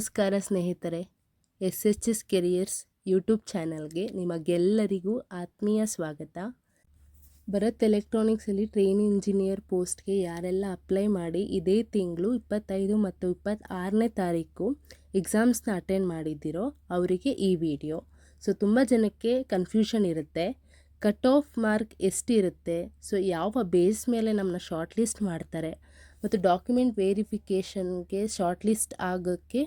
ನಮಸ್ಕಾರ ಸ್ನೇಹಿತರೆ S H S careers YouTube ಚಾನಲ್ಗೆ ನಿಮಗೆಲ್ಲರಿಗೂ ಆತ್ಮೀಯ ಸ್ವಾಗತ. ಭರತ್ ಎಲೆಕ್ಟ್ರಾನಿಕ್ಸಲ್ಲಿ ಟ್ರೈನ್ ಇಂಜಿನಿಯರ್ ಪೋಸ್ಟ್ಗೆ ಯಾರೆಲ್ಲ ಅಪ್ಲೈ ಮಾಡಿ ಇದೇ ತಿಂಗಳು ಇಪ್ಪತ್ತೈದು ಮತ್ತು ಇಪ್ಪತ್ತಾರನೇ ತಾರೀಕು ಎಕ್ಸಾಮ್ಸ್ನ ಅಟೆಂಡ್ ಮಾಡಿದ್ದೀರೋ ಅವರಿಗೆ ಈ ವಿಡಿಯೋ. ಸೊ, ತುಂಬ ಜನಕ್ಕೆ ಕನ್ಫ್ಯೂಷನ್ ಇರುತ್ತೆ. ಕಟ್ ಆಫ್ ಮಾರ್ಕ್ ಎಷ್ಟಿರುತ್ತೆ? ಸೊ, ಯಾವ ಬೇಸ್ ಮೇಲೆ ನಮ್ಮನ್ನ ಶಾರ್ಟ್ ಲಿಸ್ಟ್ ಮಾಡ್ತಾರೆ? ಮತ್ತು ಡಾಕ್ಯುಮೆಂಟ್ ವೇರಿಫಿಕೇಷನ್ಗೆ ಶಾರ್ಟ್ ಲಿಸ್ಟ್ ಆಗೋಕ್ಕೆ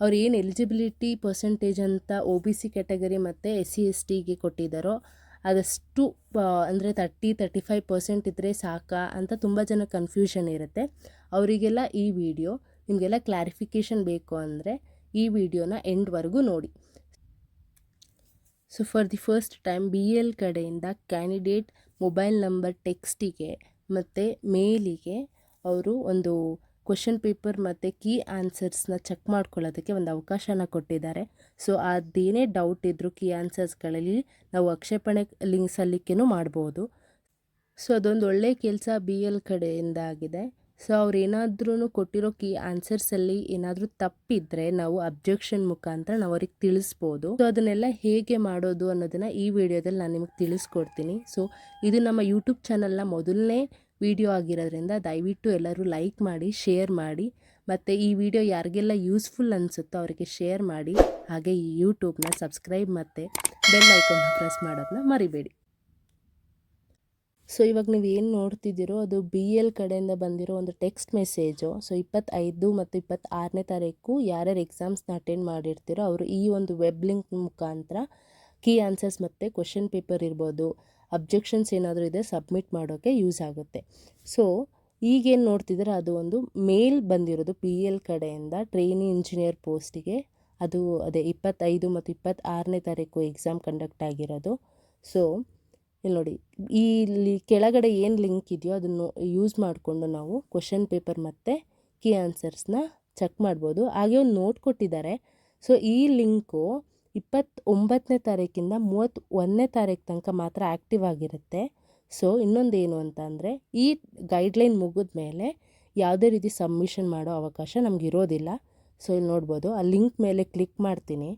ಅವ್ರು ಏನು ಎಲಿಜಿಬಿಲಿಟಿ ಪರ್ಸೆಂಟೇಜ್ ಅಂತ ಒ ಬಿ ಸಿ ಕ್ಯಾಟಗರಿ ಮತ್ತು ಎಸ್ ಸಿ ಎಸ್ ಟಿಗೆ ಕೊಟ್ಟಿದ್ದಾರೋ ಅದಷ್ಟು ಅಂದರೆ ತರ್ಟಿ ತರ್ಟಿ ಫೈವ್ ಪರ್ಸೆಂಟ್ ಇದ್ದರೆ ಸಾಕಾ ಅಂತ ತುಂಬ ಜನ ಕನ್ಫ್ಯೂಷನ್ ಇರುತ್ತೆ. ಅವರಿಗೆಲ್ಲ ಈ ವಿಡಿಯೋ, ನಿಮಗೆಲ್ಲ ಕ್ಲಾರಿಫಿಕೇಷನ್ ಬೇಕು ಅಂದರೆ ಈ ವಿಡಿಯೋನ ಎಂಡ್ವರೆಗೂ ನೋಡಿ. So, for the first time B L ಕಡೆಯಿಂದ ಕ್ಯಾಂಡಿಡೇಟ್ ಮೊಬೈಲ್ ನಂಬರ್ ಟೆಕ್ಸ್ಟಿಗೆ ಮತ್ತು ಮೇಲಿಗೆ ಅವರು ಒಂದು ಕ್ವಶನ್ ಪೇಪರ್ ಮತ್ತು ಕೀ ಆನ್ಸರ್ಸ್ನ ಚೆಕ್ ಮಾಡ್ಕೊಳ್ಳೋದಕ್ಕೆ ಒಂದು ಅವಕಾಶನ ಕೊಟ್ಟಿದ್ದಾರೆ. ಸೊ ಅದೇನೇ ಡೌಟ್ ಇದ್ದರೂ ಕೀ ಆನ್ಸರ್ಸ್ಗಳಲ್ಲಿ ನಾವು ಆಕ್ಷೇಪಣೆ ಲಿಂಕ್ ಸಲ್ಲಿಕೆನೂ ಮಾಡ್ಬೋದು. ಸೊ ಅದೊಂದು ಒಳ್ಳೆಯ ಕೆಲಸ ಬಿ ಎಲ್ ಕಡೆಯಿಂದ ಆಗಿದೆ. ಸೊ ಅವ್ರು ಏನಾದ್ರೂ ಕೊಟ್ಟಿರೋ ಕೀ ಆನ್ಸರ್ಸಲ್ಲಿ ಏನಾದರೂ ತಪ್ಪಿದ್ರೆ ನಾವು ಅಬ್ಜೆಕ್ಷನ್ ಮುಖಾಂತರ ನಾವು ಅವ್ರಿಗೆ ತಿಳಿಸ್ಬೋದು. ಸೊ ಅದನ್ನೆಲ್ಲ ಹೇಗೆ ಮಾಡೋದು ಅನ್ನೋದನ್ನು ಈ ವಿಡಿಯೋದಲ್ಲಿ ನಾನು ನಿಮಗೆ ತಿಳಿಸ್ಕೊಡ್ತೀನಿ. ಸೊ ಇದು ನಮ್ಮ ಯೂಟ್ಯೂಬ್ ಚಾನಲ್ನ ಮೊದಲನೇ ವಿಡಿಯೋ ಆಗಿರೋದ್ರಿಂದ ದಯವಿಟ್ಟು ಎಲ್ಲರೂ ಲೈಕ್ ಮಾಡಿ, ಶೇರ್ ಮಾಡಿ. ಮತ್ತು ಈ ವಿಡಿಯೋ ಯಾರಿಗೆಲ್ಲ ಯೂಸ್ಫುಲ್ ಅನಿಸುತ್ತೋ ಅವರಿಗೆ ಶೇರ್ ಮಾಡಿ. ಹಾಗೆ ಈ ಯೂಟ್ಯೂಬ್ನ ಸಬ್ಸ್ಕ್ರೈಬ್ ಮತ್ತು ಬೆಲ್ ಐಕನ್ನ ಪ್ರೆಸ್ ಮಾಡೋದನ್ನ ಮರಿಬೇಡಿ. ಸೊ, ಇವಾಗ ನೀವು ಏನು ನೋಡ್ತಿದ್ದೀರೋ ಅದು ಬಿ ಎಲ್ ಕಡೆಯಿಂದ ಬಂದಿರೋ ಒಂದು ಟೆಕ್ಸ್ಟ್ ಮೆಸೇಜು. ಸೊ, ಇಪ್ಪತ್ತೈದು ಮತ್ತು ಇಪ್ಪತ್ತಾರನೇ ತಾರೀಕು ಯಾರ್ಯಾರು ಎಕ್ಸಾಮ್ಸ್ನ ಅಟೆಂಡ್ ಮಾಡಿರ್ತೀರೋ ಅವರು ಈ ಒಂದು ವೆಬ್ ಲಿಂಕ್ ಮುಖಾಂತರ ಕೀ ಆನ್ಸರ್ಸ್ ಮತ್ತು ಕ್ವಶನ್ ಪೇಪರ್ ಇರ್ಬೋದು. ಅಬ್ಜೆಕ್ಷನ್ಸ್ ಏನಾದರೂ ಇದೆ, ಸಬ್ಮಿಟ್ ಮಾಡೋಕ್ಕೆ ಯೂಸ್ ಆಗುತ್ತೆ. ಸೊ, ಈಗೇನು ನೋಡ್ತಿದ್ರೆ ಅದು ಒಂದು ಮೇಲ್ ಬಂದಿರೋದು ಪಿ ಎಲ್ ಕಡೆಯಿಂದ ಟ್ರೈನಿ ಇಂಜಿನಿಯರ್ ಪೋಸ್ಟಿಗೆ. ಅದು ಅದೇ ಇಪ್ಪತ್ತೈದು ಮತ್ತು ಇಪ್ಪತ್ತಾರನೇ ತಾರೀಕು ಎಕ್ಸಾಮ್ ಕಂಡಕ್ಟ್ ಆಗಿರೋದು. ಸೊ, ಇಲ್ಲಿ ನೋಡಿ, ಇಲ್ಲಿ ಕೆಳಗಡೆ ಏನು ಲಿಂಕ್ ಇದೆಯೋ ಅದನ್ನು ಯೂಸ್ ಮಾಡಿಕೊಂಡು ನಾವು ಕ್ವಶನ್ ಪೇಪರ್ ಮತ್ತು ಕೀ ಆನ್ಸರ್ಸ್ನ ಚೆಕ್ ಮಾಡ್ಬೋದು. ಹಾಗೆ ಒಂದು ನೋಟ್ ಕೊಟ್ಟಿದ್ದಾರೆ. ಸೊ, ಈ ಲಿಂಕು ಇಪ್ಪತ್ತೊಂಬತ್ತನೇ ತಾರೀಕಿಂದ ಮೂವತ್ತು ಒಂದನೇ ತಾರೀಕು ತನಕ ಮಾತ್ರ ಆ್ಯಕ್ಟಿವ್ ಆಗಿರುತ್ತೆ. ಸೊ ಇನ್ನೊಂದು ಏನು ಅಂತ ಅಂದರೆ, ಈ ಗೈಡ್ಲೈನ್ ಮುಗಿದ ಮೇಲೆ ಯಾವುದೇ ರೀತಿ ಸಬ್ಮಿಷನ್ ಮಾಡೋ ಅವಕಾಶ ನಮ್ಗೆ ಇರೋದಿಲ್ಲ. ಸೊ ಇಲ್ಲಿ ನೋಡ್ಬೋದು, ಆ ಲಿಂಕ್ ಮೇಲೆ ಕ್ಲಿಕ್ ಮಾಡ್ತೀನಿ.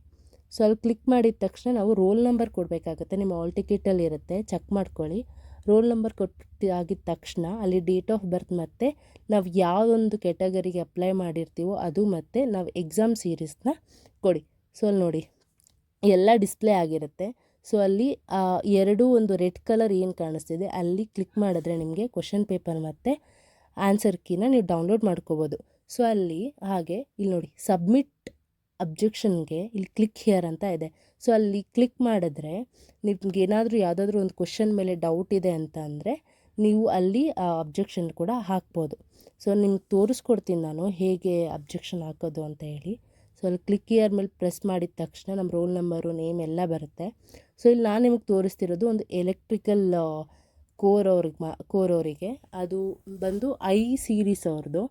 ಸೊ ಅಲ್ಲಿ ಕ್ಲಿಕ್ ಮಾಡಿದ ತಕ್ಷಣ ನಾವು ರೋಲ್ ನಂಬರ್ ಕೊಡಬೇಕಾಗುತ್ತೆ. ನಿಮ್ಮ ಆಲ್ ಟಿಕೆಟಲ್ಲಿ ಇರುತ್ತೆ ಚೆಕ್ ಮಾಡ್ಕೊಳ್ಳಿ. ರೋಲ್ ನಂಬರ್ ಕೊಟ್ಟು ಆಗಿದ ತಕ್ಷಣ ಅಲ್ಲಿ ಡೇಟ್ ಆಫ್ ಬರ್ತ್ ಮತ್ತು ನಾವು ಯಾವುದೊಂದು ಕೆಟಗರಿಗೆ ಅಪ್ಲೈ ಮಾಡಿರ್ತೀವೋ ಅದು ಮತ್ತು ನಾವು ಎಕ್ಸಾಮ್ ಸೀರೀಸ್ನ ಕೊಡಿ. ಸೊ ಅಲ್ಲಿ ನೋಡಿ. ಎಲ್ಲ ಡಿಸ್ಪ್ಲೇ ಆಗಿರುತ್ತೆ. ಸೊ ಅಲ್ಲಿ ಎರಡೂ ಒಂದು ರೆಡ್ ಕಲರ್ ಏನು ಕಾಣಿಸ್ತಿದೆ, ಅಲ್ಲಿ ಕ್ಲಿಕ್ ಮಾಡಿದ್ರೆ ನಿಮಗೆ ಕ್ವಶನ್ ಪೇಪರ್ ಮತ್ತು ಆನ್ಸರ್ ಕೀನ ನೀವು ಡೌನ್ಲೋಡ್ ಮಾಡ್ಕೋಬೋದು. ಸೊ ಅಲ್ಲಿ, ಹಾಗೆ, ಇಲ್ಲಿ ನೋಡಿ, ಸಬ್ಮಿಟ್ ಅಬ್ಜೆಕ್ಷನ್ಗೆ ಇಲ್ಲಿ ಕ್ಲಿಕ್ ಹಿಯರ್ ಅಂತ ಇದೆ. ಸೊ ಅಲ್ಲಿ ಕ್ಲಿಕ್ ಮಾಡಿದ್ರೆ ನಿಮ್ಗೆ ಏನಾದರೂ ಯಾವುದಾದ್ರೂ ಒಂದು ಕ್ವಶನ್ ಮೇಲೆ ಡೌಟ್ ಇದೆ ಅಂತ ಅಂದರೆ ನೀವು ಅಲ್ಲಿ, ಆ, ಅಬ್ಜೆಕ್ಷನ್ ಕೂಡ ಹಾಕ್ಬೋದು. ಸೊ ನಿಮ್ಗೆ ತೋರಿಸ್ಕೊಡ್ತೀನಿ ನಾನು ಹೇಗೆ ಅಬ್ಜೆಕ್ಷನ್ ಹಾಕೋದು ಅಂತ ಹೇಳಿ. ಸೊ ಅಲ್ಲಿ ಕ್ಲಿಕ್ ಇಯರ್ ಮೇಲೆ ಪ್ರೆಸ್ ಮಾಡಿದ ತಕ್ಷಣ ನಮ್ಮ ರೋಲ್ ನಂಬರು ನೇಮ್ ಎಲ್ಲ ಬರುತ್ತೆ. ಸೊ ಇಲ್ಲಿ ನಾನು ನಿಮಗೆ ತೋರಿಸ್ತಿರೋದು ಒಂದು ಎಲೆಕ್ಟ್ರಿಕಲ್ ಕೋರ್ ಅವ್ರಿಗೆ ಮಾ ಕೋರ್ ಅವರಿಗೆ. ಅದು ಬಂದು ಐ ಸೀರೀಸ್ ಅವ್ರದ್ದು.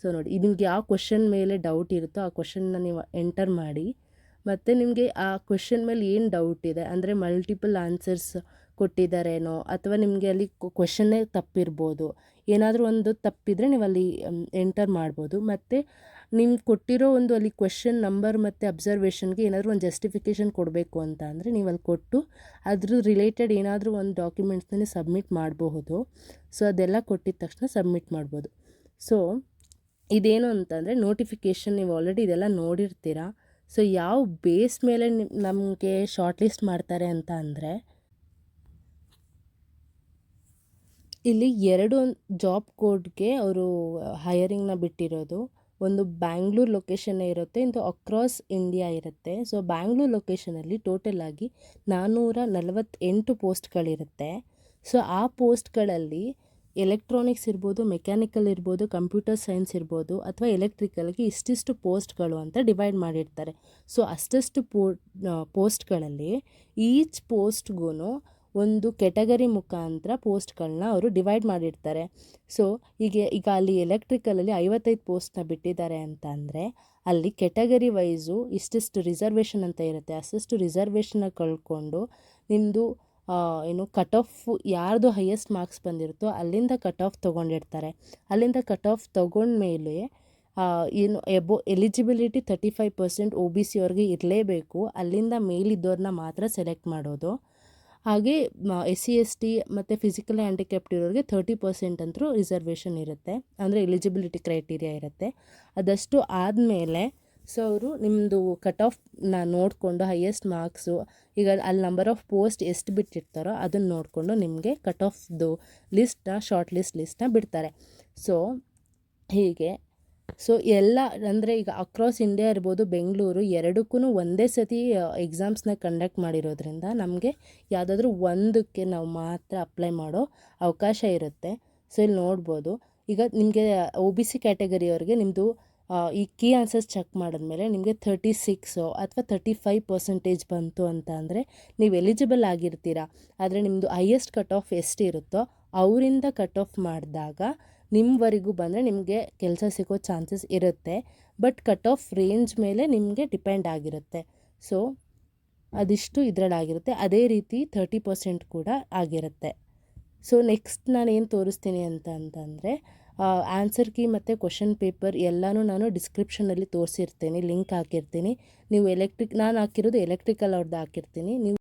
ಸೊ ನೋಡಿ, ನಿಮ್ಗೆ ಯಾವ ಕ್ವಶನ್ ಮೇಲೆ ಡೌಟ್ ಇರುತ್ತೋ ಆ ಕ್ವಶನ್ನ ನೀವು ಎಂಟರ್ ಮಾಡಿ. ಮತ್ತು ನಿಮಗೆ ಆ ಕ್ವಶನ್ ಮೇಲೆ ಏನು ಡೌಟ್ ಇದೆ? ಅಂದರೆ ಮಲ್ಟಿಪಲ್ ಆನ್ಸರ್ಸ್ ಕೊಟ್ಟಿದ್ದಾರೇನೋ, ಅಥವಾ ನಿಮಗೆ ಅಲ್ಲಿ ಕ್ವಶನ್ನೇ ತಪ್ಪಿರ್ಬೋದು. ಏನಾದರೂ ಒಂದು ತಪ್ಪಿದರೆ ನೀವು ಅಲ್ಲಿ ಎಂಟರ್ ಮಾಡ್ಬೋದು. ಮತ್ತು ನಿಮ್ಗೆ ಕೊಟ್ಟಿರೋ ಒಂದು ಅಲ್ಲಿ ಕ್ವೆಶನ್ ನಂಬರ್ ಮತ್ತು ಅಬ್ಸರ್ವೇಷನ್ಗೆ ಏನಾದರೂ ಒಂದು ಜಸ್ಟಿಫಿಕೇಷನ್ ಕೊಡಬೇಕು ಅಂತ ಅಂದರೆ ನೀವು ಅಲ್ಲಿ ಕೊಟ್ಟು ಅದ್ರ ರಿಲೇಟೆಡ್ ಏನಾದರೂ ಒಂದು ಡಾಕ್ಯುಮೆಂಟ್ಸ್ನೇ ಸಬ್ಮಿಟ್ ಮಾಡಬಹುದು. ಸೊ ಅದೆಲ್ಲ ಕೊಟ್ಟಿದ ತಕ್ಷಣ ಸಬ್ಮಿಟ್ ಮಾಡ್ಬೋದು. ಸೊ ಇದೇನು ಅಂತಂದರೆ ನೋಟಿಫಿಕೇಷನ್ ನೀವು ಆಲ್ರೆಡಿ ಇದೆಲ್ಲ ನೋಡಿರ್ತೀರ. ಸೊ ಯಾವ ಬೇಸ್ ಮೇಲೆ ನಮಗೆ ಶಾರ್ಟ್ ಲಿಸ್ಟ್ ಮಾಡ್ತಾರೆ ಅಂತ ಅಂದರೆ ಇಲ್ಲಿ ಎರಡು ಜಾಬ್ ಕೋಡ್ಗೆ ಅವರು ಹೈಯರಿಂಗ್ನ ಬಿಟ್ಟಿರೋದು. ಒಂದು ಬ್ಯಾಂಗ್ಳೂರ್ ಲೊಕೇಶನ್ನೇ ಇರುತ್ತೆ, ಇಂದು ಅಕ್ರಾಸ್ ಇಂಡಿಯಾ ಇರುತ್ತೆ. ಸೊ ಬ್ಯಾಂಗ್ಳೂರ್ ಲೊಕೇಶನಲ್ಲಿ ಟೋಟಲ್ ಆಗಿ ನಾನ್ನೂರ ನಲವತ್ತೆಂಟು ಪೋಸ್ಟ್ಗಳಿರುತ್ತೆ ಸೊ ಆ ಪೋಸ್ಟ್ಗಳಲ್ಲಿ ಎಲೆಕ್ಟ್ರಾನಿಕ್ಸ್ ಇರ್ಬೋದು ಮೆಕ್ಯಾನಿಕಲ್ ಇರ್ಬೋದು ಕಂಪ್ಯೂಟರ್ ಸೈನ್ಸ್ ಇರ್ಬೋದು, ಅಥವಾ ಎಲೆಕ್ಟ್ರಿಕಲ್ಗೆ ಇಷ್ಟಿಷ್ಟು ಪೋಸ್ಟ್ಗಳು ಅಂತ ಡಿವೈಡ್ ಮಾಡಿರ್ತಾರೆ. ಸೊ ಅಷ್ಟಷ್ಟು ಪೋ ಪೋಸ್ಟ್ಗಳಲ್ಲಿ ಈಚ್ ಪೋಸ್ಟ್ಗೂ ಒಂದು ಕೆಟಗರಿ ಮುಖಾಂತರ ಪೋಸ್ಟ್ಗಳನ್ನ ಅವರು ಡಿವೈಡ್ ಮಾಡಿರ್ತಾರೆ. ಸೊ ಈಗ ಈಗ ಅಲ್ಲಿ ಎಲೆಕ್ಟ್ರಿಕಲಲ್ಲಿ ಐವತ್ತೈದು ಪೋಸ್ಟ್ನ ಬಿಟ್ಟಿದ್ದಾರೆ ಅಂತ ಅಂದರೆ, ಅಲ್ಲಿ ಕೆಟಗರಿ ವೈಸು ಇಷ್ಟಿಷ್ಟು ರಿಸರ್ವೇಷನ್ ಅಂತ ಇರುತ್ತೆ. ಅಷ್ಟಿಷ್ಟು ರಿಸರ್ವೇಷನ್ನ ಕಳ್ಕೊಂಡು ನಿಮ್ಮದು ಏನು ಕಟ್ ಆಫ್ ಯಾರ್ದು ಹೈಯೆಸ್ಟ್ ಮಾರ್ಕ್ಸ್ ಬಂದಿರುತ್ತೋ ಅಲ್ಲಿಂದ ಕಟ್ ಆಫ್ ತೊಗೊಂಡಿರ್ತಾರೆ. ಅಲ್ಲಿಂದ ಕಟ್ ಆಫ್ ತೊಗೊಂಡ್ಮೇಲೆ ಏನು above eligibility thirty five percent O B C ಅವ್ರಿಗೆ ಇರಲೇಬೇಕು. ಅಲ್ಲಿಂದ ಮೇಲಿದ್ದವ್ರನ್ನ ಮಾತ್ರ ಸೆಲೆಕ್ಟ್ ಮಾಡೋದು. ಹಾಗೆ ಎಸ್ ಸಿ ಎಸ್ ಟಿ ಮತ್ತು ಫಿಸಿಕಲಿ ಹ್ಯಾಂಡಿಕ್ಯಾಪ್ಟ್ ಇರೋರಿಗೆ ತರ್ಟಿ ಪರ್ಸೆಂಟ್ ಅಂತೂ ರಿಸರ್ವೇಷನ್ ಇರುತ್ತೆ. ಅಂದರೆ ಎಲಿಜಿಬಿಲಿಟಿ ಕ್ರೈಟೀರಿಯಾ ಇರುತ್ತೆ. ಅದಷ್ಟು ಆದಮೇಲೆ ಸೊ ಅವರು ನಿಮ್ಮದು ಕಟ್ ಆಫ್ನ ನೋಡಿಕೊಂಡು ಹೈಯೆಸ್ಟ್ ಮಾರ್ಕ್ಸು ಈಗ ಅಲ್ಲಿ ನಂಬರ್ ಆಫ್ ಪೋಸ್ಟ್ ಎಷ್ಟು ಬಿಟ್ಟಿರ್ತಾರೋ ಅದನ್ನು ನೋಡಿಕೊಂಡು ನಿಮಗೆ ಕಟ್ ಆಫ್ದು ಲಿಸ್ಟ್ನ ಶಾರ್ಟ್ ಲಿಸ್ಟ್ ಲಿಸ್ಟ್ನ ಬಿಡ್ತಾರೆ. ಸೊ ಹೀಗೆ. ಸೊ ಎಲ್ಲ ಅಂದರೆ ಈಗ ಅಕ್ರಾಸ್ ಇಂಡಿಯಾ ಇರ್ಬೋದು ಬೆಂಗಳೂರು ಎರಡಕ್ಕೂ ಒಂದೇ ಸತಿ ಎಕ್ಸಾಮ್ಸ್ನ ಕಂಡಕ್ಟ್ ಮಾಡಿರೋದ್ರಿಂದ ನಮಗೆ ಯಾವುದಾದ್ರೂ ಒಂದಕ್ಕೆ ನಾವು ಮಾತ್ರ ಅಪ್ಲೈ ಮಾಡೋ ಅವಕಾಶ ಇರುತ್ತೆ. ಸೊ ಇಲ್ಲಿ ನೋಡ್ಬೋದು. ಈಗ ನಿಮಗೆ ಒ ಬಿ ಸಿ ಕ್ಯಾಟಗರಿಯವ್ರಿಗೆ ನಿಮ್ಮದು ಈ ಕೀ ಆನ್ಸರ್ಸ್ ಚೆಕ್ ಮಾಡಿದ್ಮೇಲೆ ನಿಮಗೆ ತರ್ಟಿ ಸಿಕ್ಸು ಅಥವಾ ತರ್ಟಿ ಫೈವ್ ಪರ್ಸೆಂಟೇಜ್ ಬಂತು ಅಂತ ಅಂದರೆ ನೀವು ಎಲಿಜಿಬಲ್ ಆಗಿರ್ತೀರಾ. ಆದರೆ ನಿಮ್ಮದು ಹೈಯೆಸ್ಟ್ ಕಟ್ ಆಫ್ ಎಷ್ಟಿರುತ್ತೋ ಅವರಿಂದ ಕಟ್ ಆಫ್ ಮಾಡಿದಾಗ ನಿಮ್ಮವರೆಗೂ ಬಂದರೆ ನಿಮಗೆ ಕೆಲಸ ಸಿಗೋ ಚಾನ್ಸಸ್ ಇರುತ್ತೆ. ಬಟ್ ಕಟ್ ಆಫ್ ರೇಂಜ್ ಮೇಲೆ ನಿಮಗೆ ಡಿಪೆಂಡ್ ಆಗಿರುತ್ತೆ. ಸೊ, ಅದಿಷ್ಟು ಇದರಲ್ಲಾಗಿರುತ್ತೆ ಅದೇ ರೀತಿ ತರ್ಟಿ ಪರ್ಸೆಂಟ್ ಕೂಡ ಆಗಿರುತ್ತೆ. ಸೊ, ನೆಕ್ಸ್ಟ್ ನಾನು ಏನು ತೋರಿಸ್ತೀನಿ ಅಂತ ಅಂತಂದರೆ ಆನ್ಸರ್ ಕೀ ಮತ್ತು ಕ್ವಶನ್ ಪೇಪರ್ ಎಲ್ಲನೂ ನಾನು ಡಿಸ್ಕ್ರಿಪ್ಷನಲ್ಲಿ ತೋರಿಸಿರ್ತೀನಿ, ಲಿಂಕ್ ಹಾಕಿರ್ತೀನಿ. ನೀವು ಎಲೆಕ್ಟ್ರಿಕ್, ನಾನು ಹಾಕಿರೋದು ಎಲೆಕ್ಟ್ರಿಕಲ್ ಅವ್ರದ್ದು ಹಾಕಿರ್ತೀನಿ. ನೀವು